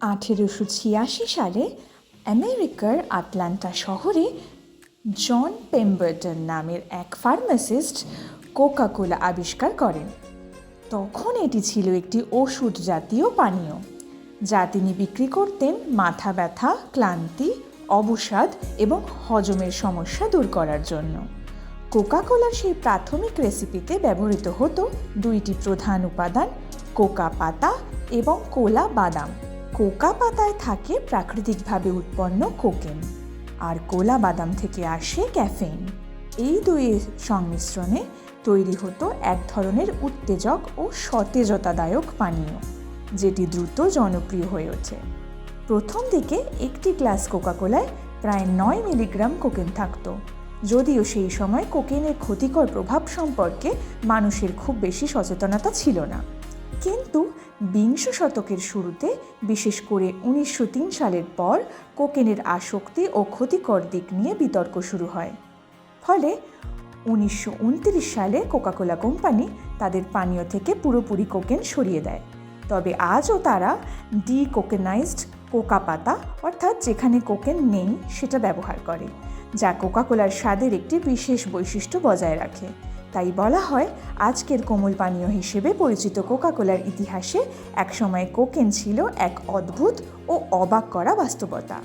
আঠেরোশো ছিয়াশি সালে আমেরিকার আটলান্টা শহরে জন পেম্বার্টন নামের এক ফার্মাসিস্ট কোকাকোলা আবিষ্কার করেন। তখন এটি ছিল একটি ওষুধ জাতীয় পানীয়, যা তিনি বিক্রি করতেন মাথা ব্যথা, ক্লান্তি, অবসাদ এবং হজমের সমস্যা দূর করার জন্য। কোকা কোলার সেই প্রাথমিক রেসিপিতে ব্যবহৃত হতো দুইটি প্রধান উপাদান, কোকা পাতা এবং কোলা বাদাম। কোকা পাতায় থাকে প্রাকৃতিকভাবে উৎপন্ন কোকেন। আর কোলা বাদাম থেকে আসে ক্যাফেইন। এই দুইয়ের সংমিশ্রণে তৈরি হতো এক ধরনের উত্তেজক ও সতেজতাদায়ক পানীয়, যেটি দ্রুত জনপ্রিয় হয়ে ওঠে। প্রথম দিকে একটি গ্লাস কোকাকোলায় প্রায় নয় মিলিগ্রাম কোকেন থাকতো, যদিও সেই সময় কোকেনের ক্ষতিকর প্রভাব সম্পর্কে মানুষের খুব বেশি সচেতনতা ছিল না। কিন্তু বিংশ শতকের শুরুতে, বিশেষ করে উনিশশো তিন সালের পর, কোকেনের আসক্তি ও ক্ষতিকর দিক নিয়ে বিতর্ক শুরু হয়। ফলে, উনিশশো উনত্রিশ সালে কোকাকোলা কোম্পানি তাদের পানীয় থেকে পুরোপুরি কোকেন সরিয়ে দেয়। তবে আজও তারা ডি কোকেনাইজড কোকা পাতা, অর্থাৎ যেখানে কোকেন নেই, সেটা ব্যবহার করে, যা কোকাকোলার স্বাদের একটি বিশেষ বৈশিষ্ট্য বজায় রাখে। তাই বলা হয়, আজকের কোমল পানীয় হিসেবে পরিচিত কোকাকোলার ইতিহাসে একসময় কোকেন ছিল এক অদ্ভুত ও অবাক করা বাস্তবতা।